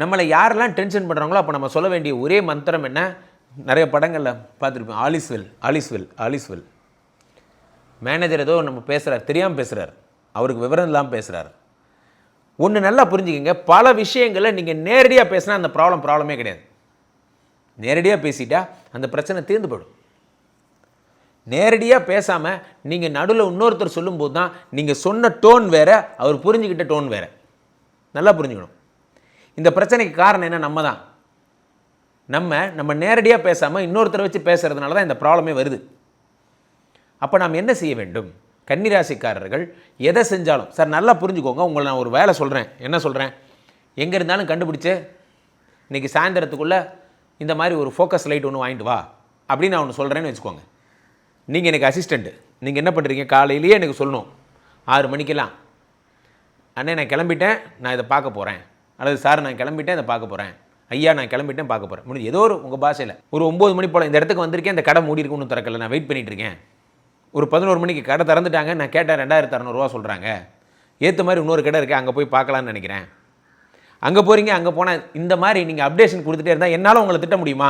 நம்மளை யாரெல்லாம் டென்ஷன் பண்ணுறாங்களோ அப்போ நம்ம சொல்ல வேண்டிய ஒரே மந்திரம் என்ன? நிறைய படங்களில் பார்த்துருப்போம் ஆலிஸ்வெல் ஆலிஸ்வெல் ஆலிஸ்வெல் மேனேஜர் ஏதோ நம்ம பேசுகிறார் தெரியாமல் பேசுகிறார் அவருக்கு விவரம் இல்லாமல் பேசுகிறார் ஒன்று நல்லா புரிஞ்சுக்கோங்க. பல விஷயங்களை நீங்கள் நேரடியாக பேசினா அந்த ப்ராப்ளம் ப்ராப்ளமே கிடையாது. நேரடியாக பேசிட்டா அந்த பிரச்சனை தீர்ந்து போயிடும். நேரடியாக பேசாமல் நீங்கள் நடுவில் இன்னொருத்தர் சொல்லும்போது தான் நீங்கள் சொன்ன டோன் வேறு அவர் புரிஞ்சுக்கிட்ட டோன் வேறு. நல்லா புரிஞ்சுக்கணும். இந்த பிரச்சனைக்கு காரணம் என்ன? நம்ம தான் நம்ம நம்ம நேரடியாக பேசாமல் இன்னொருத்தரை வச்சு பேசுகிறதுனால தான் இந்த ப்ராப்ளமே வருது. அப்போ நாம் என்ன செய்ய வேண்டும்? கன்னிராசிக்காரர்கள் எதை செஞ்சாலும் சார் நல்லா புரிஞ்சுக்கோங்க உங்களை நான் ஒரு வேலை சொல்கிறேன் என்ன சொல்கிறேன் எங்கே இருந்தாலும் கண்டுபிடிச்சு இன்றைக்கி சாயந்தரத்துக்குள்ளே இந்த மாதிரி ஒரு ஃபோக்கஸ் லைட் ஒன்று வாங்கிட்டு வா அப்படின்னு நான் ஒன்று சொல்கிறேன்னு வச்சுக்கோங்க. நீங்கள் எனக்கு அசிஸ்டண்ட்டு நீங்கள் என்ன பண்ணுறீங்க காலையிலேயே எனக்கு சொல்லணும். ஆறு மணிக்கெல்லாம். அண்ணே நான் கிளம்பிட்டேன் நான் இதை பார்க்க போகிறேன் அல்லது சார் நான் கிளம்பிட்டேன் அதை பார்க்க போகிறேன் ஐயா நான் கிளம்பிட்டேன் பார்க்க போகிறேன் முடிஞ்சு ஏதோ ஒரு உங்கள் பாஷையில். ஒரு ஒம்பது மணி போல் இந்த இடத்துக்கு வந்திருக்கேன் இந்த கடை மூடி இருக்குன்னு திறக்கல நான் வெயிட் பண்ணிட்டு இருக்கேன். ஒரு பதினோரு மணிக்கு கடை திறந்துட்டாங்க நான் கேட்டேன் ரெண்டாயிரத்து அறநூறுவா சொல்கிறாங்க ஏற்ற மாதிரி இன்னொரு கடை இருக்குது அங்கே போய் பார்க்கலான்னு நினைக்கிறேன். அங்கே போகிறீங்க அங்கே போனால் இந்த மாதிரி நீங்கள் அப்டேஷன் கொடுத்துட்டே இருந்தால் என்னால் உங்களை திட்ட முடியுமா?